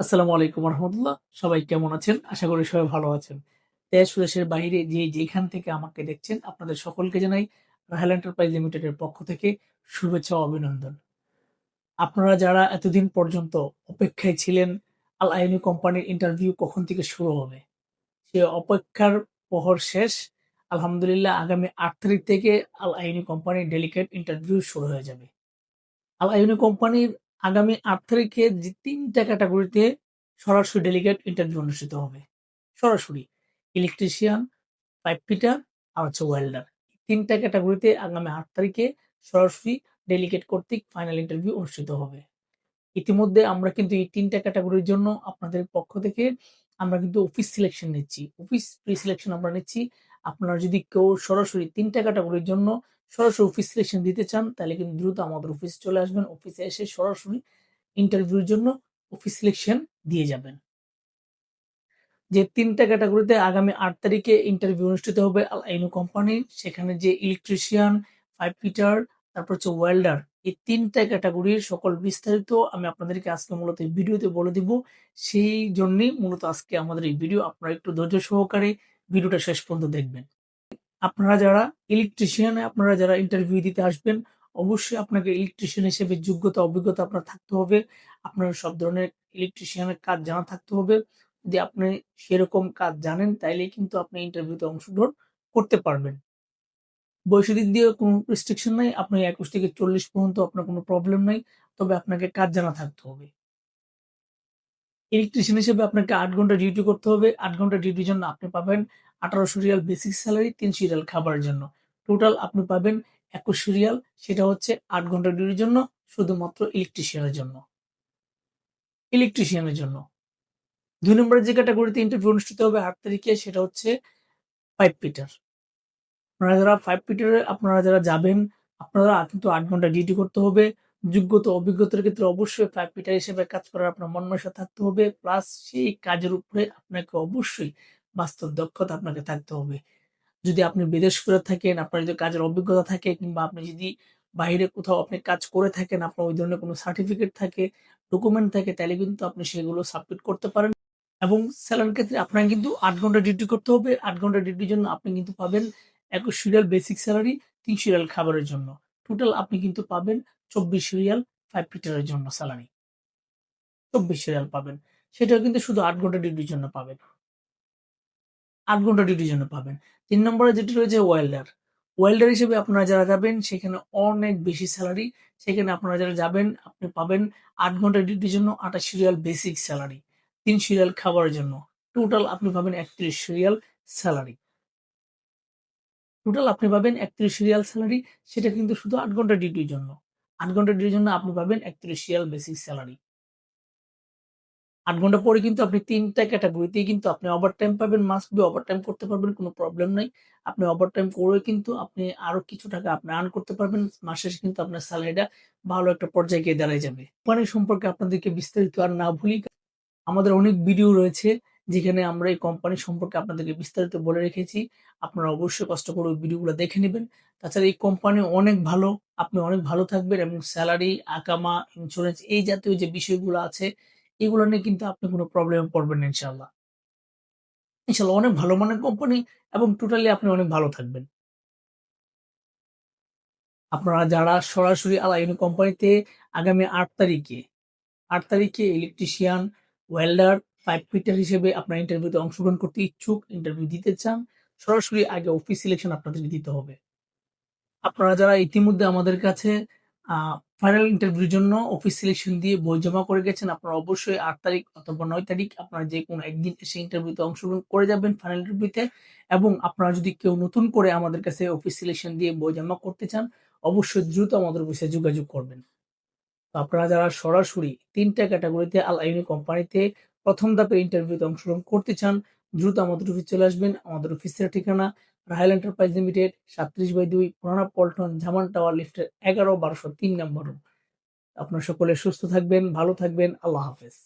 আসসালামু আলাইকুম রহমতুল্লাহ। সবাই কেমন আছেন? আশা করি সবাই ভালো আছেন। দেশ দেশের বাইরে যে যেখান থেকে আমাকে দেখছেন, আপনাদের সকলকে জানাই রাহেল এন্টারপ্রাইজ লিমিটেডের পক্ষ থেকে শুভেচ্ছা অভিনন্দন। আপনারা যারা এতদিন পর্যন্ত অপেক্ষায় ছিলেন, আল আইনি কোম্পানির ইন্টারভিউ কখন থেকে শুরু হবে? সে অপেক্ষার প্রহর শেষ। আলহামদুলিল্লাহ, আগামী আট তারিখ থেকে আল আইনি কোম্পানির ডেলিকেট ইন্টারভিউ শুরু হয়ে যাবে। আল আইনি কোম্পানির আগামী আট তারিখে যে তিনটা ক্যাটাগরিতে সরাসরি ডেলিগেট ইন্টারভিউ অনুষ্ঠিত হবে। সরাসরি ইলেকট্রিশিয়ান পাইপ ফিটার আর হচ্ছে ওয়েল্ডার তিনটা ক্যাটাগরিতে আগামী আট তারিখে সরাসরি ডেলিগেট কর্তৃক ফাইনাল ইন্টারভিউ অনুষ্ঠিত হবে। ইতিমধ্যে আমরা কিন্তু এই তিনটা ক্যাটাগরির জন্য আপনাদের পক্ষ থেকে আমরা কিন্তু অফিস সিলেকশন নিচ্ছি। অফিস প্রি সিলেকশন আমরা নিচ্ছি আপনারা যদি কেউ সরাসরি তিনটা ক্যাটাগরির জন্য সরাসরি অফিস সিলেকশন দিতে চান, তাহলে কিন্তু দ্রুত আমাদের অফিসে চলে আসবেন। অফিসে এসে সরাসরি ইন্টারভিউর জন্য অফিস সিলেকশন দিয়ে যাবেন। যে তিনটা ক্যাটাগরিতে আগামী আট তারিখে ইন্টারভিউ অনুষ্ঠিত হবে আল আইনু কোম্পানির সেখানে যে ইলেকট্রিশিয়ান পাইপ ফিটার তারপর হচ্ছে ওয়েল্ডার এই তিনটা ক্যাটাগরির সকল বিস্তারিত আমি আপনাদেরকে আজকে মূলত ভিডিওতে বলে দিব। সেই জন্যই মূলত আজকে আমাদের এই ভিডিও আপনারা একটু ধৈর্য সহকারে ভিডিওটা শেষ পর্যন্ত দেখবেন। আপনারা যারা ইলেকট্রিশিয়ান আপনারা যারা ইন্টারভিউ দিতে আসবেন, অবশ্যই আপনাকে ইলেকট্রিশিয়ান হিসেবে যোগ্যতা, অভিজ্ঞতা আপনার থাকতে হবে। আপনার সব ধরনের ইলেকট্রিশিয়ানের কাজ জানা থাকতে হবে। যদি আপনি সেরকম কাজ জানেন, তাইলে কিন্তু আপনি ইন্টারভিউতে অংশগ্রহণ করতে পারবেন। বয়সের দিক দিয়ে কোনো রেস্ট্রিকশন নাই। আপনি একুশ থেকে চল্লিশ পর্যন্ত আপনার কোনো প্রবলেম নাই। তবে আপনাকে কাজ জানা থাকতে হবে। ইলেকট্রিশিয়ান হিসেবে আপনাকে আট ঘণ্টা ডিউটি করতে হবে। আট ঘণ্টা ডিউটির জন্য আপনি পাবেন আঠারোশো রিয়াল বেসিক স্যালারি তিনশো রিয়াল খাবারের জন্য। টোটাল আপনি পাবেন একুশশো রিয়াল, সেটা হচ্ছে আট ঘণ্টা ডিউটির জন্য, শুধুমাত্র ইলেকট্রিশিয়ানের জন্য। ইলেকট্রিশিয়ানের জন্য। দুই নম্বরের যে ক্যাটাগরিতে ইন্টারভিউ অনুষ্ঠিত হবে আট তারিখে, সেটা হচ্ছে ফাইভ পিটার আপনারা যারা ফাইভ পিটারে আপনারা যারা যাবেন, আপনারা কিন্তু আট ঘণ্টা ডিউটি করতে হবে। যোগ্যতা, অভিজ্ঞতার ক্ষেত্রে অবশ্যই পিটার হিসেবে কাজ করার আপনার মনমানসা থাকতে হবে। প্লাস সেই কাজের উপরে আপনাকে অবশ্যই বাস্তব দক্ষতা আপনাকে থাকতে হবে। যদি আপনি বিদেশ করে থাকেন, আপনার যদি কাজের অভিজ্ঞতা থাকে কিংবা আপনি যদি বাইরে কোথাও আপনি কাজ করে থাকেন, আপনার ওই ধরনের কোনো সার্টিফিকেট থাকে ডকুমেন্ট থাকে, তাহলে কিন্তু আপনি সেগুলো সাবমিট করতে পারেন। এবং স্যালারির ক্ষেত্রে আপনার কিন্তু আট ঘণ্টা ডিউটি করতে হবে। আট ঘণ্টা ডিউটির জন্য আপনি কিন্তু পাবেন একুশ রিয়াল বেসিক স্যালারি তিনশো রিয়াল খাবারের জন্য। টোটাল আপনি কিন্তু পাবেন চব্বিশ রিয়াল ফাইভ লিটারের জন্য স্যালারি চব্বিশ রিয়াল পাবেন। সেটাও কিন্তু শুধু আট ঘণ্টা ডিউটির জন্য পাবেন। আট ঘণ্টা ডিউটির জন্য পাবেন। তিন নম্বরে যেটি রয়েছে ওয়েল্ডার ওয়েল্ডার হিসেবে আপনারা যারা যাবেন, সেখানে অনেক বেশি স্যালারি সেখানে আপনারা যারা যাবেন, আপনি পাবেন আট ঘণ্টা ডিউটির জন্য আঠাশ রিয়াল বেসিক স্যালারি তিন সিরিয়াল খাবারের জন্য। টোটাল আপনি পাবেন একত্রিশ সিরিয়াল স্যালারি টোটাল আপনি পাবেন একত্রিশ রিয়াল স্যালারি সেটা কিন্তু শুধু আট ঘণ্টা ডিউটির জন্য। আট ঘণ্টা ডিউটির জন্য আপনি পাবেন একত্রিশ রিয়াল বেসিক স্যালারি আট ঘণ্টা পরে কিন্তু আপনি তিনটা ক্যাটাগরিতেই কিন্তু আপনি ওভার টাইম পাবেন মাস্ট বি ওভার টাইম করতে পারবেন, কোনো প্রবলেম নাই। আপনি ওভার টাইম করে কিন্তু আপনি আরও কিছু টাকা আপনি আর্ন করতে পারবেন, মাস শেষে কিন্তু আপনার স্যালারিটা ভালো একটা পর্যায়ে গিয়ে দাঁড়ায় যাবে। কোম্পানি সম্পর্কে আপনাদেরকে বিস্তারিত আর না ভুলি আমাদের অনেক ভিডিও রয়েছে। যেখানে আমরা এই কোম্পানি সম্পর্কে আপনাদেরকে বিস্তারিত বলে রেখেছি। আপনারা অবশ্যই কষ্ট করে ওই ভিডিওগুলো দেখে নেবেন। তাছাড়া এই কোম্পানি অনেক ভালো। আপনি অনেক ভালো থাকবেন এবং স্যালারি আকামা ইন্স্যুরেন্স এই জাতীয় যে বিষয়গুলো আছে, এগুলো নিয়ে কিন্তু আপনি কোনো প্রবলেমে পড়বেন না ইনশাল্লাহ ইনশাল্লাহ অনেক ভালো মানের কোম্পানি এবং টোটালি আপনি অনেক ভালো থাকবেন। আপনারা যারা সরাসরি আলাইন কোম্পানিতে আগামী আট তারিখে আট তারিখে ইলেকট্রিশিয়ান ওয়েল্ডার পাইপ ফিটার হিসেবে আপনার ইন্টারভিউতে অংশগ্রহণ করতে ইচ্ছুক ইন্টারভিউ দিতে চান, সরাসরি আগে অফিস সিলেকশন আপনাদের দিতে হবে। আপনারা যারা ইতিমধ্যে আমাদের কাছে ফাইনাল ইন্টারভিউর জন্য অফিস সিলেকশন দিয়ে বই জমা করে গেছেন, আপনারা অবশ্যই আট তারিখ অথবা নয় তারিখ আপনারা যে কোনো একদিন এসে ইন্টারভিউতে অংশগ্রহণ করে যাবেন ফাইনাল ইন্টারভিউতে এবং আপনারা যদি কেউ নতুন করে আমাদের কাছে অফিস সিলেকশন দিয়ে বই জমা করতে চান, অবশ্যই দ্রুত আমাদের অফিসে যোগাযোগ করবেন। আপনারা যারা সরাসরি তিনটা ক্যাটাগরিতে আল আইনি কোম্পানিতে প্রথম ধাপের ইন্টারভিউতে অংশগ্রহণ করতে চান, দ্রুত আমাদের অফিস চলে আসবেন। আমাদের অফিসের ঠিকানা রাহেল এন্টারপ্রাইজ লিমিটেড সাতত্রিশ বাই দুই পুরানা পল্টন জামান টাওয়ার, লিফটের এগারো বারোশো তিন নম্বর আপনার সকলে সুস্থ থাকবেন, ভালো থাকবেন, আল্লাহ হাফেজ।